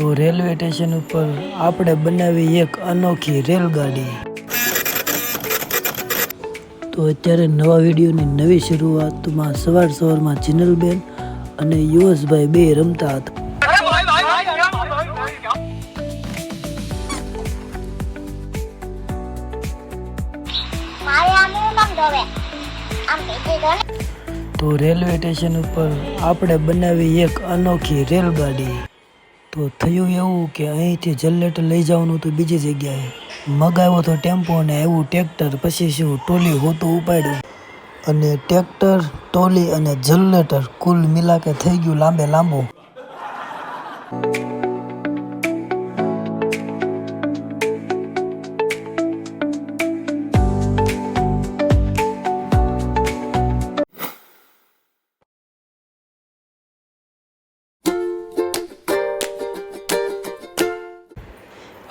તો railway station ઉપર આપણે બનાવી એક અનોખી રેલગાડી. તો અત્યારે નવા વિડીયોની નવી શરૂઆતમાં સવાર સવારમાં જિનલબેન અને યુવસભાઈ બે રમતા હતા. તો રેલવે સ્ટેશન ઉપર આપણે બનાવી એક અનોખી રેલગાડી. તો થયું એવું કે અહીંથી જનરેટર લઈ જવાનું હતું બીજી જગ્યાએ. મગાવ્યો તો ટેમ્પો અને આવ્યું ટ્રેક્ટર, પછી શું ટોલી હોતું ઉપાડ્યું. અને ટ્રેક્ટર, ટોલી અને જનરેટર કુલ મિલાકે થઈ ગયું લાંબે લાંબુ.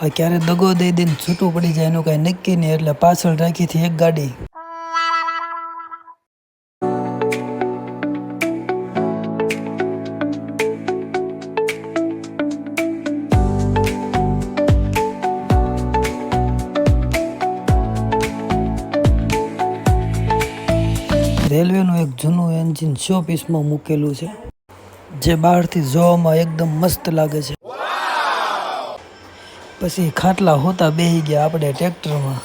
ક્યારે દગો દઈ દઈને છૂટું પડી જાય એનું કાંઈ નક્કી નહીં, એટલે પાછળ રાખી હતી એક ગાડી. રેલવેનું એક જૂનું એન્જિન શો પીસમાં મૂકેલું છે, જે બહારથી જોવામાં એકદમ મસ્ત લાગે છે. પછી ખાટલા હોતા બેહી ગયા આપણે ટ્રેક્ટરમાં.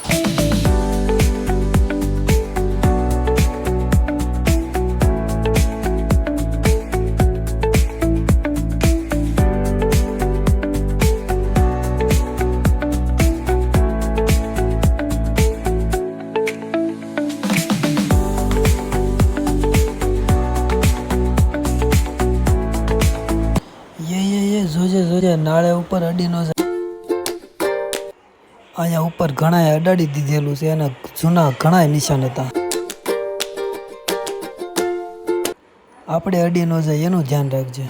જોજે જોજે નાળે ઉપર અડી નો જાય. અહીંયા ઉપર ઘણાએ અડાડી દીધેલું છે અને જૂના ઘણાય નિશાન હતા. આપણે અડી ન જાય, એનું ધ્યાન રાખજે.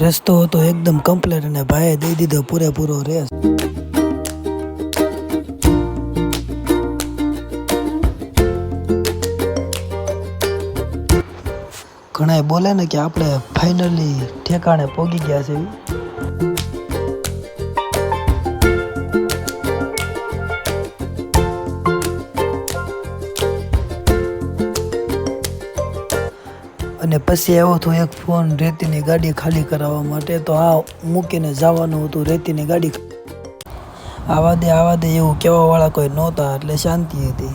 રસ્તો હતો એકદમ કમ્પ્લીટ અને ભાઈએ દઈ દીધો પૂરેપૂરો રેસ. ઘણા બોલે ને કે આપણે ફાઇનલી ઠેકાણે પોગી ગયા છે. અને પછી આવ્યો હતો એક ફોન રેતીની ગાડી ખાલી કરાવવા માટે તો આ મૂકીને જવાનું હતું, રેતીની ગાડી આવા દે આવા દે એવું કહેવાવાળા કોઈ નહોતા, એટલે શાંતિ હતી.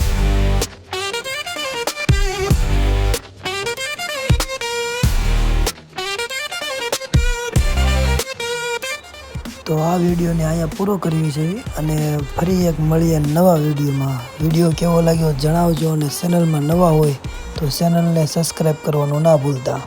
તો આ વિડીયોને અહીંયા પૂરો કરવી છે અને ફરી એક મળીએ નવા વિડીયોમાં. વીડિયો કેવો લાગ્યો જણાવજો અને ચેનલમાં નવા હોય તો ચેનલને સબસ્ક્રાઈબ કરવાનું ના ભૂલતા.